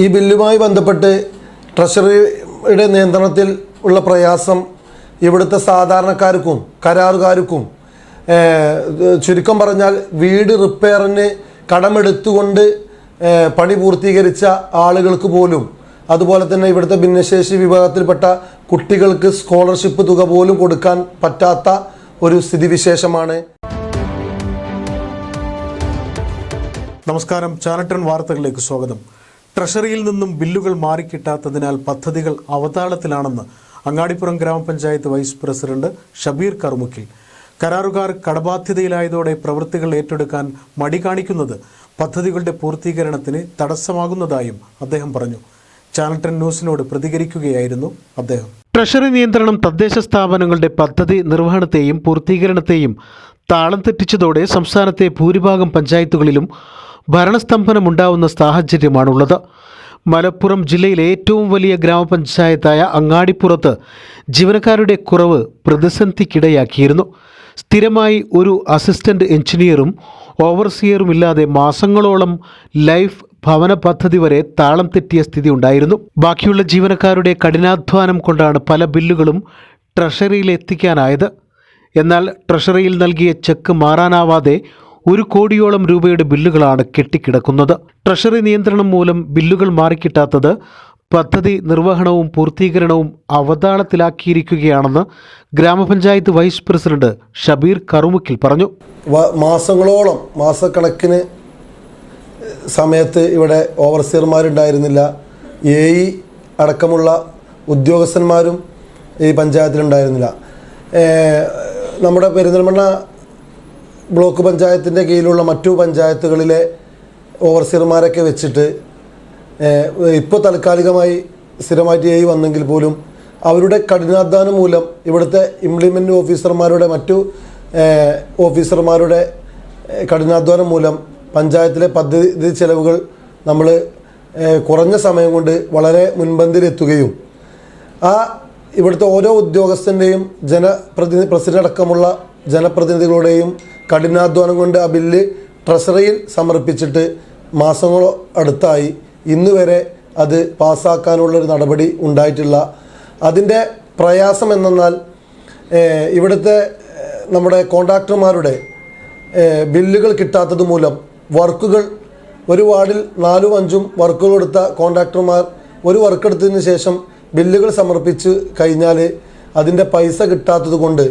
ഈ ബില്ലുമായി ബന്ധപ്പെട്ട് ട്രഷറിയുടെ നിയന്ത്രണത്തിൽ ഉള്ള പ്രയാസം ഇവിടുത്തെ സാധാരണക്കാർക്കും കരാറുകാർക്കും ചുരുക്കം പറഞ്ഞാൽ വീട് റിപ്പയറിന് കടമെടുത്തുകൊണ്ട് പണി പൂർത്തീകരിച്ച ആളുകൾക്ക് പോലും അതുപോലെ തന്നെ ഇവിടുത്തെ ഭിന്നശേഷി വിഭാഗത്തിൽപ്പെട്ട കുട്ടികൾക്ക് സ്കോളർഷിപ്പ് തുക പോലും കൊടുക്കാൻ പറ്റാത്ത ഒരു സ്ഥിതിവിശേഷമാണ്. നമസ്കാരം. ചാനട്ടൺ വാർത്തകളിലേക്ക് സ്വാഗതം. ട്രഷറിയിൽ നിന്നും ബില്ലുകൾ മാറിക്കിട്ടാത്തതിനാൽ പദ്ധതികൾ അവതാളത്തിലാണെന്ന് അങ്ങാടിപ്പുറം ഗ്രാമപഞ്ചായത്ത് വൈസ് പ്രസിഡന്റ് ഷബീർ കർമുക്കിൽ കരാറുകാർ കടബാധ്യതയിലായതോടെ പ്രവൃത്തികൾ ഏറ്റെടുക്കാൻ മടി കാണിക്കുന്നത് പദ്ധതികളുടെ പൂർത്തീകരണത്തിന് തടസ്സമാകുന്നതായും അദ്ദേഹം പറഞ്ഞു. ചാനൽ ടെൻ ന്യൂസിനോട് പ്രതികരിക്കുകയായിരുന്നു അദ്ദേഹം. ട്രഷറി നിയന്ത്രണം തദ്ദേശ സ്ഥാപനങ്ങളുടെ പദ്ധതി നിർവഹണത്തെയും പൂർത്തീകരണത്തെയും താളം തെറ്റിച്ചതോടെ സംസ്ഥാനത്തെ ഭൂരിഭാഗം പഞ്ചായത്തുകളിലും ഭരണസ്തംഭനമുണ്ടാവുന്ന സാഹചര്യമാണുള്ളത്. മലപ്പുറം ജില്ലയിലെ ഏറ്റവും വലിയ ഗ്രാമപഞ്ചായത്തായ അങ്ങാടിപ്പുറത്ത് ജീവനക്കാരുടെ കുറവ് പ്രതിസന്ധിക്കിടയാക്കിയിരുന്നു. സ്ഥിരമായി ഒരു അസിസ്റ്റന്റ് എഞ്ചിനീയറും ഓവർസിയറും ഇല്ലാതെ മാസങ്ങളോളം ലൈഫ് ഭവന പദ്ധതി വരെ താളം തെറ്റിയ സ്ഥിതി ഉണ്ടായിരുന്നു. ബാക്കിയുള്ള ജീവനക്കാരുടെ കഠിനാധ്വാനം കൊണ്ടാണ് പല ബില്ലുകളും ട്രഷറിയിൽ എത്തിക്കാനായത് എന്നാൽ ട്രഷറിയിൽ നൽകിയ ചെക്ക് മാറാനാവാതെ ഒരു കോടിയോളം രൂപയുടെ ബില്ലുകളാണ് കെട്ടിക്കിടക്കുന്നത്. ട്രഷറി നിയന്ത്രണം മൂലം ബില്ലുകൾ മാറിക്കിട്ടാത്തത് പദ്ധതി നിർവഹണവും പൂർത്തീകരണവും അവതാളത്തിലാക്കിയിരിക്കുകയാണെന്ന് ഗ്രാമപഞ്ചായത്ത് വൈസ് പ്രസിഡന്റ് ഷബീർ കറുമുക്കിൽ പറഞ്ഞു. മാസങ്ങളോളം മാസക്കണക്കിന് സമയത്ത് ഇവിടെ ഓവർസിയർമാരുണ്ടായിരുന്നില്ല. എ ഇ അടക്കമുള്ള ഉദ്യോഗസ്ഥന്മാരും ഈ പഞ്ചായത്തിലുണ്ടായിരുന്നില്ല. നമ്മുടെ പെരിന്തൽമണ്ണ ബ്ലോക്ക് പഞ്ചായത്തിന്റെ കീഴിലുള്ള മറ്റു പഞ്ചായത്തുകളിലെ ഓവർസിയർമാരൊക്കെ വെച്ചിട്ട് ഇപ്പോൾ താൽക്കാലികമായി സ്ഥിരമായിട്ട് എ വന്നെങ്കിൽ പോലും അവരുടെ കഠിനാധ്വാനം മൂലം ഇവിടുത്തെ ഇംപ്ലിമെന്റ് ഓഫീസർമാരുടെ മറ്റു ഓഫീസർമാരുടെ കഠിനാധ്വാനം മൂലം പഞ്ചായത്തിലെ പദ്ധതി ചെലവുകൾ നമ്മൾ കുറഞ്ഞ സമയം കൊണ്ട് വളരെ മുൻപന്തിയിലെത്തുകയും ആ ഇവിടുത്തെ ഓരോ ഉദ്യോഗസ്ഥന്റെയും ജനപ്രതിനിധി പ്രസിഡന്റ് അടക്കമുള്ള ജനപ്രതിനിധികളുടെയും കഠിനാധ്വാനം കൊണ്ട് ആ ബില്ല് ട്രഷറിയിൽ സമർപ്പിച്ചിട്ട് മാസങ്ങളോ അടുത്തായി ഇന്നുവരെ അത് പാസ്സാക്കാനുള്ളൊരു നടപടി ഉണ്ടായിട്ടില്ല. അതിന്റെ പ്രയാസം എന്നാൽ ഇവിടുത്തെ നമ്മുടെ കോൺട്രാക്ടർമാരുടെ ബില്ലുകൾ കിട്ടാത്തത് മൂലം വർക്കുകൾ ഒരു വാർഡിൽ നാലും അഞ്ചും വർക്കുകൾ എടുത്ത കോൺട്രാക്ടർമാർ ഒരു വർക്ക് എടുത്തതിന് ശേഷം ബില്ലുകൾ സമർപ്പിച്ച് കഴിഞ്ഞാൽ അതിന്റെ പൈസ കിട്ടാത്തത് കൊണ്ട്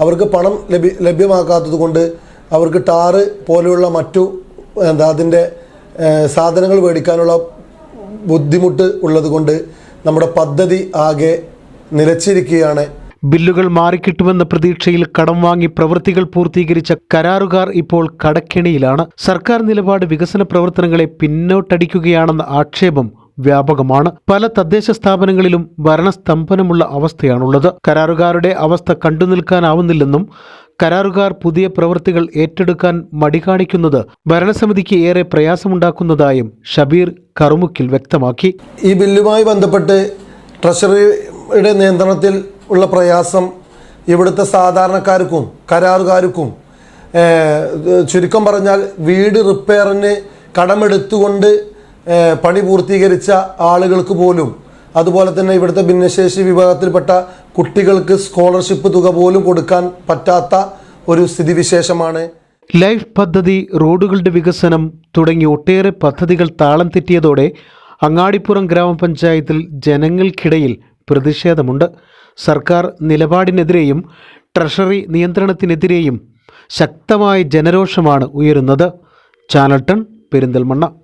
അവർക്ക് പണം ലഭ്യ ലഭ്യമാക്കാത്തത് കൊണ്ട് അവർക്ക് ടാറ് പോലെയുള്ള മറ്റു എന്താ അതിന്റെ സാധനങ്ങൾ മേടിക്കാനുള്ള ബുദ്ധിമുട്ട് ഉള്ളത് കൊണ്ട് നമ്മുടെ പദ്ധതി ആകെ നിലച്ചിരിക്കുകയാണ്. ബില്ലുകൾ മാറിക്കിട്ടുമെന്ന പ്രതീക്ഷയിൽ കടം വാങ്ങി പ്രവൃത്തികൾ പൂർത്തീകരിച്ച കരാറുകാർ ഇപ്പോൾ കടക്കെണിയിലാണ്. സർക്കാർ നിലപാട് വികസന പ്രവർത്തനങ്ങളെ പിന്നോട്ടടിക്കുകയാണെന്ന ആക്ഷേപം വ്യാപകമാണ്. പല തദ്ദേശ സ്ഥാപനങ്ങളിലും ഭരണസ്തംഭനമുള്ള അവസ്ഥയാണുള്ളത്. കരാറുകാരുടെ അവസ്ഥ കണ്ടു നിൽക്കാനാവുന്നില്ലെന്നും കരാറുകാർ പുതിയ പ്രവൃത്തികൾ ഏറ്റെടുക്കാൻ മടി കാണിക്കുന്നത് ഭരണസമിതിക്ക് ഏറെ പ്രയാസമുണ്ടാക്കുന്നതായും ഷബീർ കറുമുക്കിൽ വ്യക്തമാക്കി. ഈ ബില്ലുമായി ബന്ധപ്പെട്ട് ട്രഷറിയുടെ നിയന്ത്രണത്തിൽ ഉള്ള പ്രയാസം ഇവിടുത്തെ സാധാരണക്കാർക്കും കരാറുകാർക്കും ചുരുക്കം പറഞ്ഞാൽ വീട് റിപ്പയറിന് കടമെടുത്തുകൊണ്ട് പണി പൂർത്തീകരിച്ച ആളുകൾക്ക് പോലും അതുപോലെ തന്നെ ഇവിടുത്തെ ഭിന്നശേഷി വിഭാഗത്തിൽപ്പെട്ട കുട്ടികൾക്ക് സ്കോളർഷിപ്പ് തുക പോലും കൊടുക്കാൻ പറ്റാത്ത ഒരു സ്ഥിതിവിശേഷമാണ്. ലൈഫ് പദ്ധതി റോഡുകളുടെ വികസനം തുടങ്ങി ഒട്ടേറെ പദ്ധതികൾ താളം തെറ്റിയതോടെ അങ്ങാടിപ്പുറം ഗ്രാമപഞ്ചായത്തിൽ ജനങ്ങൾക്കിടയിൽ പ്രതിഷേധമുണ്ട്. സർക്കാർ നിലപാടിനെതിരെയും ട്രഷറി നിയന്ത്രണത്തിനെതിരെയും ശക്തമായ ജനരോഷമാണ് ഉയരുന്നത്. ചാനട്ടൺ പെരിന്തൽമണ്ണ. സ്കൈ